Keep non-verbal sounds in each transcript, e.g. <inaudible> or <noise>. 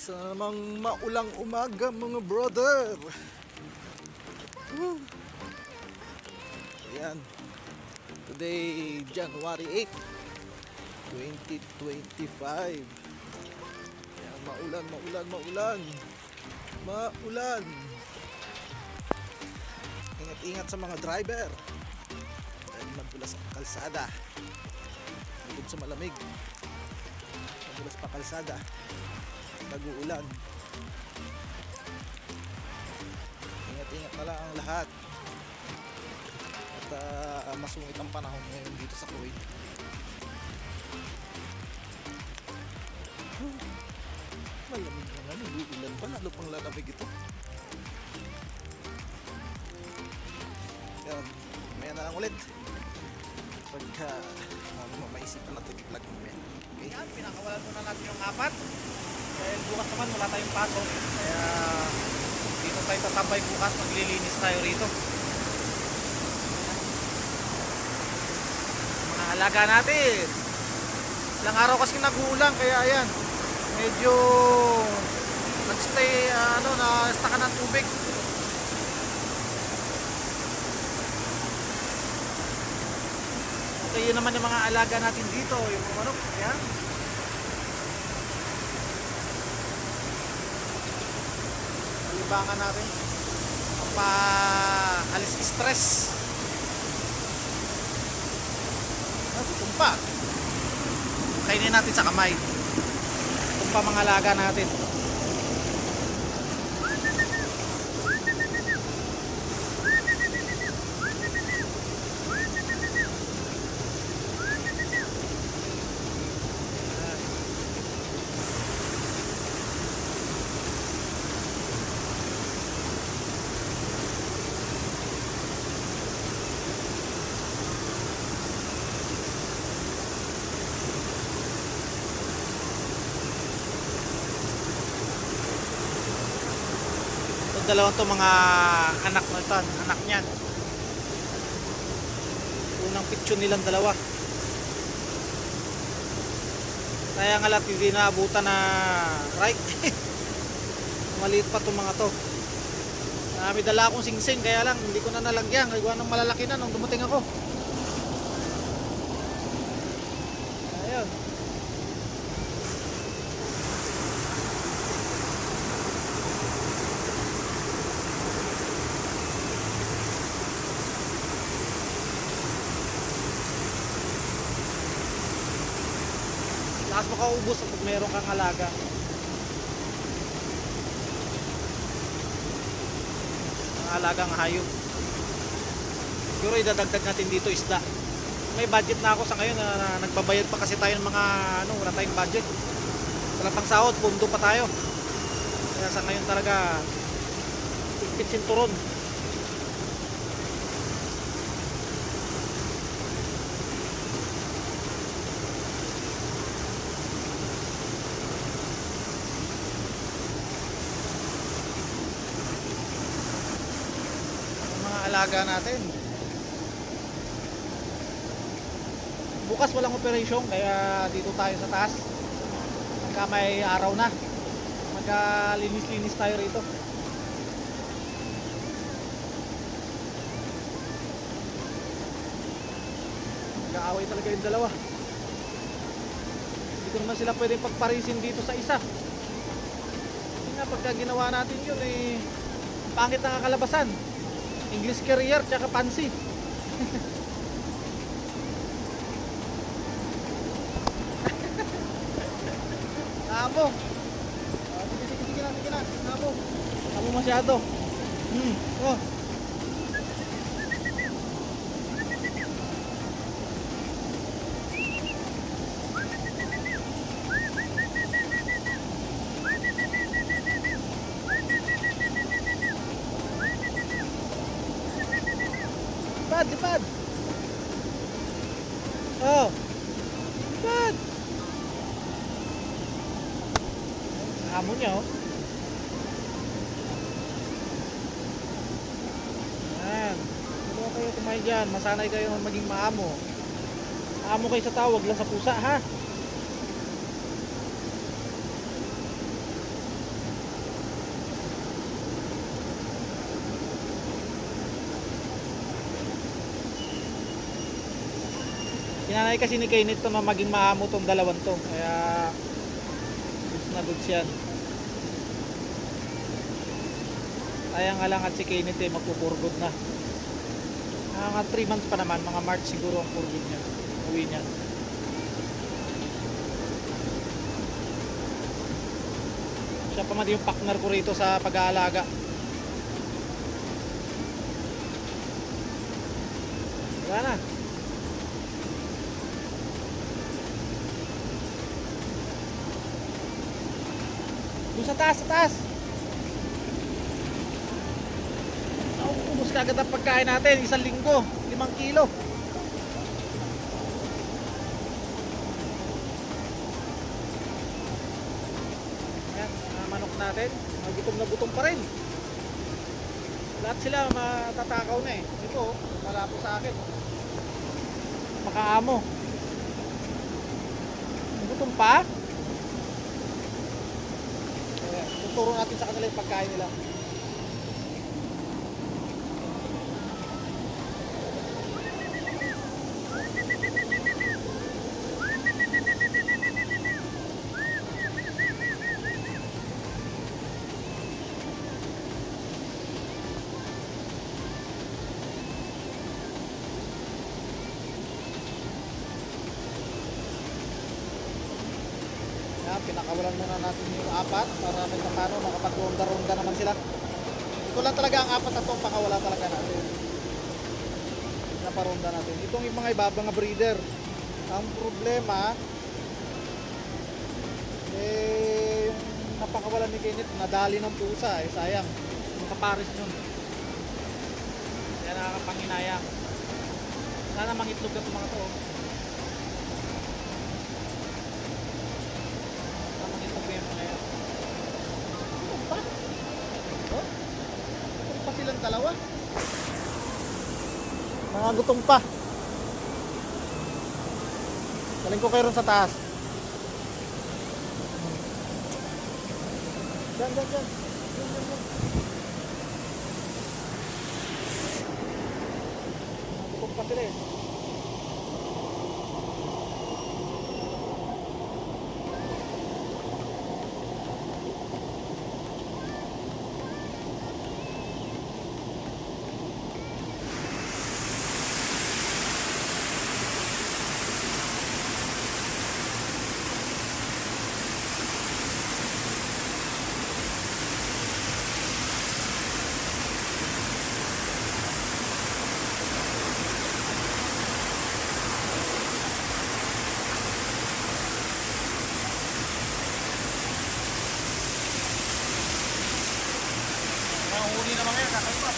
Isa na namang maulang umaga mga brother. Woo. Ayan. Today, January 8, 2025. Ayan, maulan, maulan, maulan. Maulan. Ingat-ingat sa mga driver. Dahil madulas ang kalsada. Bukod sa malamig. Madulas pa kalsada. Nag-uulan. Ingat-ingat na lang ang lahat. At ah, masungit ang panahon ngayon dito sa Kuwait. Malamig na nga, nag-uulan pa. Lalo pang lalamig ito. Yan, maya na lang ulit. Pagka uh, maisipan natin i-vlog mamaya. Okay? Yan, pinakawalan muna natin yung apat. Dahil bukas naman wala tayong pasok. Kaya dito tayo tatambay bukas. Maglilinis tayo rito. Mga alaga natin. Ilang araw kasi nag-uulang kaya ayan. Medyo nagstay ah, ano na staka ng tubig. Okay, yun naman yung mga alaga natin dito, yung manok. Ayan. Libangan natin. Paalis stress. Ah, gutom pa. Kainin natin sa kamay. Pa mga alaga natin. Dalawang to mga anak na ito, anak niyan. Unang picture nilang dalawa. Kaya nga lahat hindi naabutan na right. <laughs> Maliit pa itong mga to. Ah, may dala akong singsing kaya lang hindi ko na nalagyan. Nagawa ng malalaki na nung dumating ako. Lakas makaubos pag meron kang alaga. Ang alagang hayop. Siguro idadagdag natin dito isda. May budget na ako sa ngayon na, na nagbabayad pa kasi tayo ng mga ano, wala tayong budget. Wala pang sahod, pundo pa tayo. Kaya sa ngayon talaga ipit sinturon. ang mga alaga natin. Bukas walang operasyon kaya dito tayo sa taas. Pagka may araw na. Magkalinis-linis tayo rito. Nag-aaway talaga yung dalawa. Hindi ko naman sila pwedeng pagparisin dito sa isa. Kasi nga pagka ginawa natin yun eh pangit ang kakalabasan. English career tsaka pansi. Amo. Oh, sige, sige, sige na, sige na. Amo. Amo masyado. Hmm. Oh. kayo dyan. Masanay kayo maging maamo. Maamo kayo sa tawag lang sa pusa ha. Pinanay kasi ni Kainit to na maging maamo tong dalawan to. Kaya goods na goods yan. Kaya nga lang at si Kainit eh magpupurgod na. Mga 3 months pa naman, mga March siguro ang purgod niya. Uwi niya. Siya pa man yung partner ko rito sa pag-aalaga. Wala na. Doon sa taas, sa taas. Oh, ubus ka agad ang pagkain natin. Isang linggo. Limang kilo. Ayan, mga manok natin. Mga gutom na gutom pa rin. Lahat sila matatakaw na eh. Ito, malapo sa akin. Makaamo. Gutom pa? Ayan, tuturo natin sa kanila yung pagkain nila. Natin yung apat para may paano makapag-ronda-ronda naman sila. Ito lang talaga ang apat na to, pakawala talaga natin. Naparonda natin. Itong yung mga iba, mga breeder. Ang problema, eh, yung napakawalan ni Kenneth, nadali ng pusa eh, sayang. Yung kapares nun. Kaya nakakapanginayang. Sana mangitlog na itong mga to. Gutom pa. Galing ko kayo ron sa taas. Diyan, diyan, diyan. Diyan, diyan, diyan. Gutom pa sila eh. Terima kasih.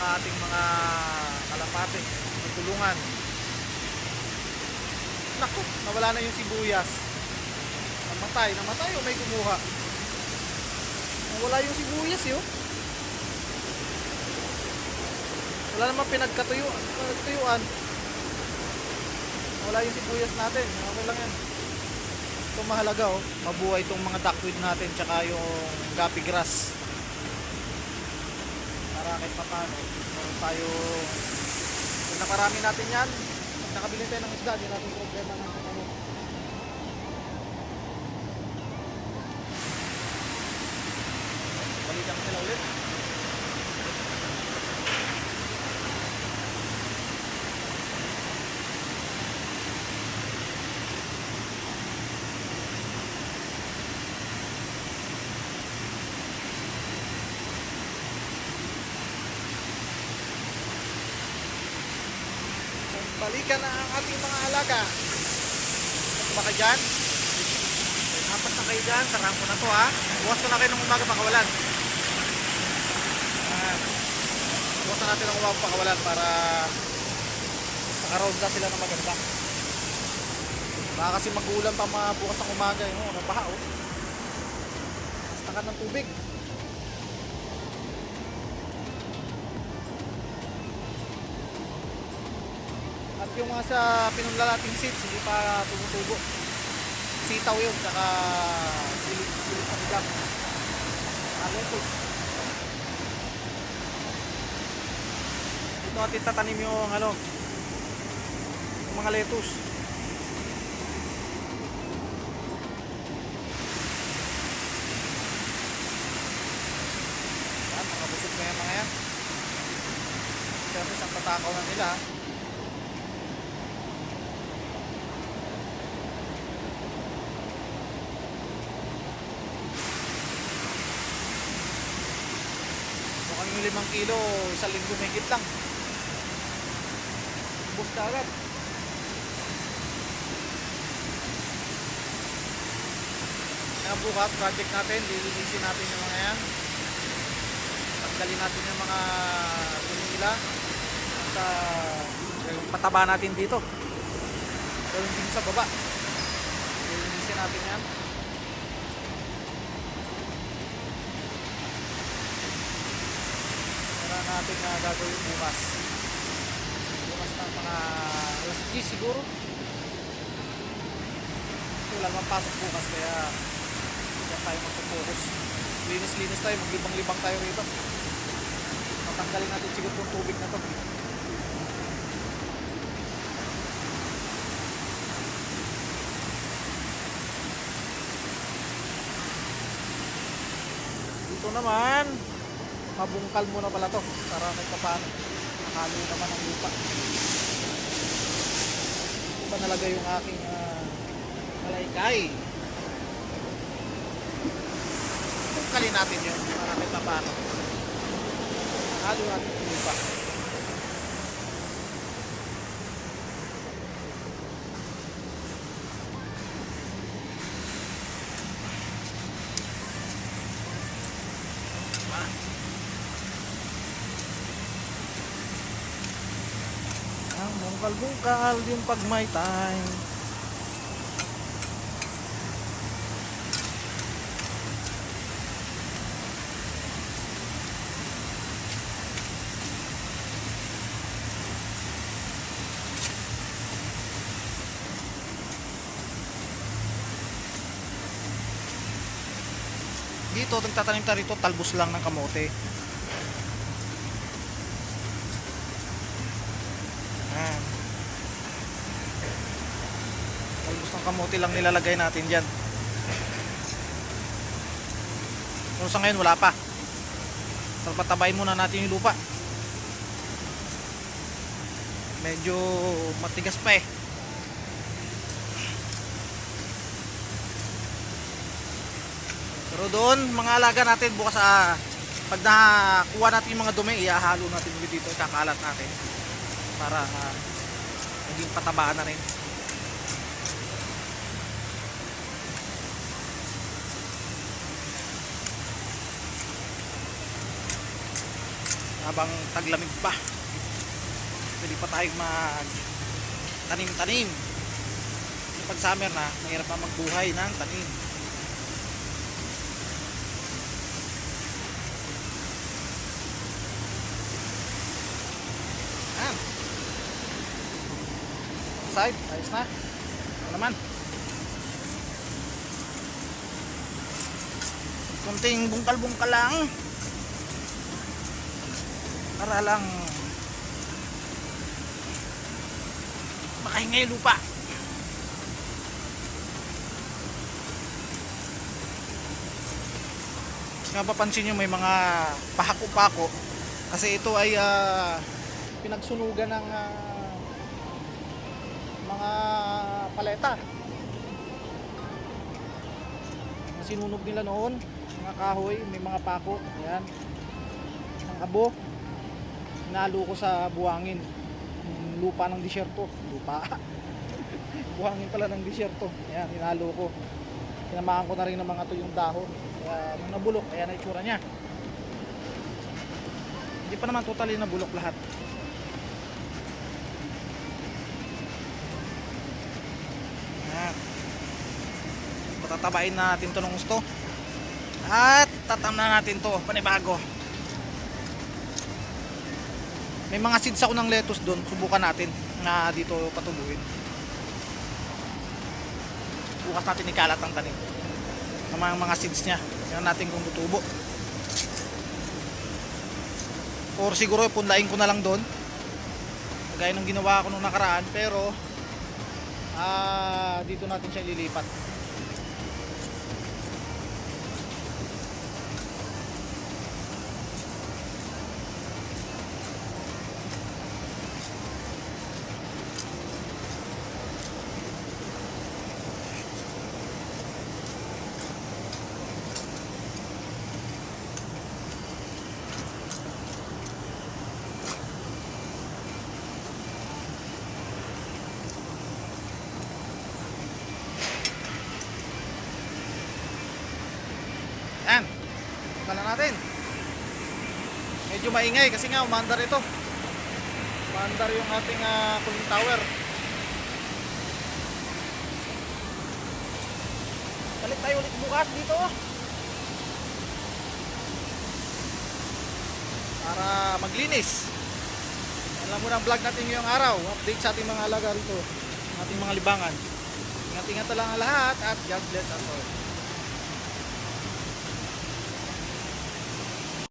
Ang ating mga kalapate. Magtulungan. Naku, nawala na yung sibuyas. Namatay, namatay o may kumuha? Nawala yung sibuyas yun. Wala namang pinagkatuyuan. Pinagtuyuan. Wala yung sibuyas natin. Okay lang yan. Ito mahalaga oh. Mabuhay itong mga duckweed natin tsaka yung gapi grass. Kahit papano. Meron tayo pag nakarami natin yan, pag nakabili tayo ng isda, di natin problema ng ano. Balikan sila ulit. Balikan na ang ating mga alaga. At baka dyan. Apat na kayo dyan. Sarahan ko na to ha. Bukas ko na kayo ng umaga pakawalan. Ayan. Bukas na natin ng umaga pakawalan para nakaround na sila ng maganda. Baka kasi mag-uulan pa mga bukas ng umaga. Yun, oh, nabaha oh. Takat ng tubig. Yung mga sa pinunlalating seats, hindi pa tumutubo. Sitaw yun, tsaka silit, silit ng black. Ano ito? Dito natin tatanim yung ano, yung mga lettuce. Yan, mga busog na yan mga yan. Pero isang tatakaw na nila. Limang kilo, isang linggo may lang. Ubus ka agad. Kaya bukas, project natin, lilinisin natin yung mga yan. Tanggalin natin yung mga dumi nila. At yung pataba natin dito. Pero din sa baba. Lilinisin natin yan. Para natin na gagawin bukas. Bukas na mga alas 10 siguro. Wala naman pasok bukas kaya Diyan tayo magpo-focus. Linis-linis tayo, maglibang-libang tayo rito. Tatanggalin natin siguro itong tubig na to. Dito naman, mabungkal muna pala to para may paano. Nakalo naman ang lupa. Ito nalagay yung aking ah, malaykay. Bungkalin natin yun para may paano. Nakalo natin yung lupa. Ang bungkal-bungkal yung pag may time. Dito, nagtatanim tayo rito, talbos lang ng kamote. Ayan. Talbos ng kamote lang nilalagay natin dyan. Pero sa ngayon, wala pa. Patabayin muna natin yung lupa. Medyo matigas pa eh. Pero doon, mga alaga natin bukas sa pag nakuha natin yung mga dumi, ihahalo natin ulit dito, kakalat natin para ah, maging patabaan na rin. Habang taglamig pa, pwede pa tayong mag tanim-tanim. Pag summer na, mahirap na magbuhay ng tanim. Side, ayos na. Ano naman? Kunting bungkal-bungkal lang. Para lang makahinga yung lupa. Nga papansin nyo may mga pahako-pako kasi ito ay ah, pinagsunugan ng ah, paleta. Sinunog nila noon, mga kahoy, may mga pako, ayan. Ang abo, hinalo ko sa buwangin. Yung lupa ng disyerto. Lupa. <laughs> Buhangin pala ng disyerto. Ayan, hinalo ko. Tinamahan ko na rin ng mga tuyong dahon. Kaya nung nabulok, ayan ang itsura niya. Hindi pa naman totally nabulok lahat. Patatabain na natin to ng gusto. At tatam na natin to panibago. May mga seeds ako ng lettuce doon. Subukan natin na dito patubuin. Bukas natin ikalat ang tanim. Ng mga, mga seeds niya. Tingnan natin kung tutubo. Or siguro punlain ko na lang doon. Gaya ng ginawa ko nung nakaraan. Pero ah dito natin siya ililipat. Yan. Kala natin. Medyo maingay kasi nga umandar ito. Umandar yung ating ah, cooling tower. Balik tayo ulit bukas dito. Para maglinis. Alam mo na vlog natin ngayong araw. Update sa ating mga alaga rito. Ating mga libangan. Ingat-ingat na lang ang lahat at God bless us all.